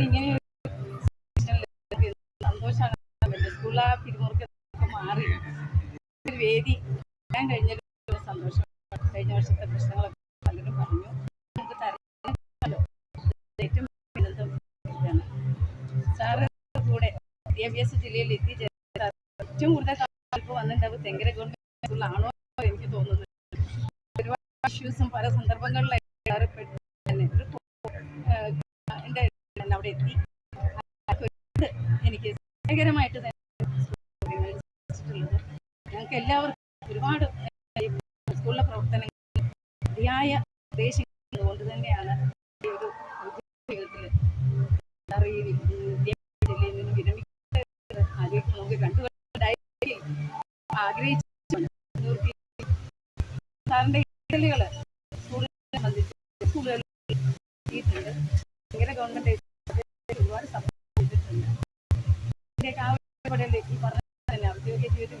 ഇങ്ങനെ ഞാൻ കഴിഞ്ഞ സന്തോഷം. കഴിഞ്ഞ വർഷത്തെ പറഞ്ഞു. കൂടെ ഗവൺമെന്റ് സ്കൂളിലാണോ എനിക്ക് തോന്നുന്നത് ഒരുപാട് ഇഷ്യൂസും പല സന്ദർഭങ്ങളിലായി അവിടെ എനിക്ക് സഹായകരമായിട്ട് ഞങ്ങൾക്ക് എല്ലാവർക്കും ഒരുപാട് സ്കൂളിലെ പ്രവർത്തനങ്ങൾ ശരിയായ ഉദ്ദേശിക്കുന്നത് കൊണ്ട് തന്നെയാണ് ഈ ഒരു ജീവിതത്തിൽ സാറ് ഈ വിദ്യാഭ്യാസ ജില്ലയിൽ നിന്ന് വിരമിക്കുന്നത് ആലോചിക്കുമ്പോൾ നമുക്ക് കണ്ടുകൊണ്ടായി ആഗ്രഹിച്ചു സാറിന്റെ ഇടലുകൾ സ്കൂളിനെ സംബന്ധിച്ച് സ്കൂളുകളിൽ എത്തിയിട്ടുണ്ട് ഭയങ്കര ഗവൺമെന്റ് ഒരുപാട് സപ്പോർട്ട് ചെയ്തിട്ടുണ്ട് ഇതിന്റെയൊക്കെ ആവശ്യപ്പെടൽ ഈ പറഞ്ഞ തന്നെ ഔദ്യോഗിക ജീവിതത്തിൽ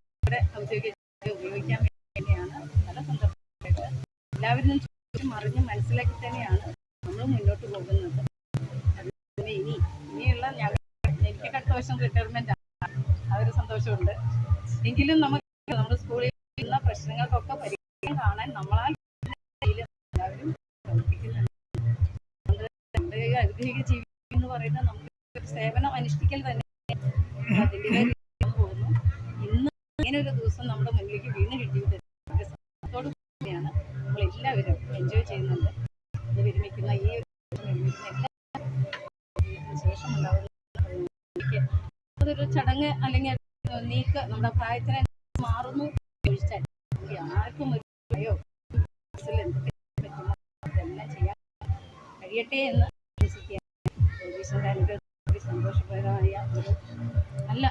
എല്ലാവരിൽ അറിഞ്ഞ് ചോദിച്ചും അറിഞ്ഞും മനസ്സിലാക്കി തന്നെയാണ് നമ്മൾ മുന്നോട്ട് പോകുന്നത്. അതുപോലെ ഇനി ഇനിയുള്ള ഞങ്ങൾ എനിക്ക് അടുത്ത വർഷം റിട്ടയർമെന്റ് ഒരു സന്തോഷമുണ്ട്. എങ്കിലും നമുക്ക് നമ്മുടെ സ്കൂളിൽ ഉള്ള പ്രശ്നങ്ങൾക്കൊക്കെ പരിഹാരം കാണാൻ നമ്മളാൽ എല്ലാവരും പ്രവർത്തിക്കുന്നുണ്ട് നമ്മുടെ ഔദ്യോഗിക ജീവിതം എന്ന് പറയുന്നത് നമുക്ക് ഒരു സേവനം അനുഷ്ഠിക്കൽ തന്നെ. അതിന്റെതായ പോകുന്നു. ഇന്ന് ഇങ്ങനെ ഒരു ദിവസം നമ്മുടെ മുന്നിലേക്ക് അതൊരു ചടങ്ങ് അല്ലെങ്കിൽ നീക്ക്. നമ്മുടെ പ്രായത്തിന് മാറുന്നു. ചോദിച്ചാൽ ആർക്കും ഒരു ഭയോ എന്തൊക്കെ ചെയ്യാൻ കഴിയട്ടെ എന്ന് വിശ്വസിക്കുക സന്തോഷപ്രദമായ ഒരു നല്ല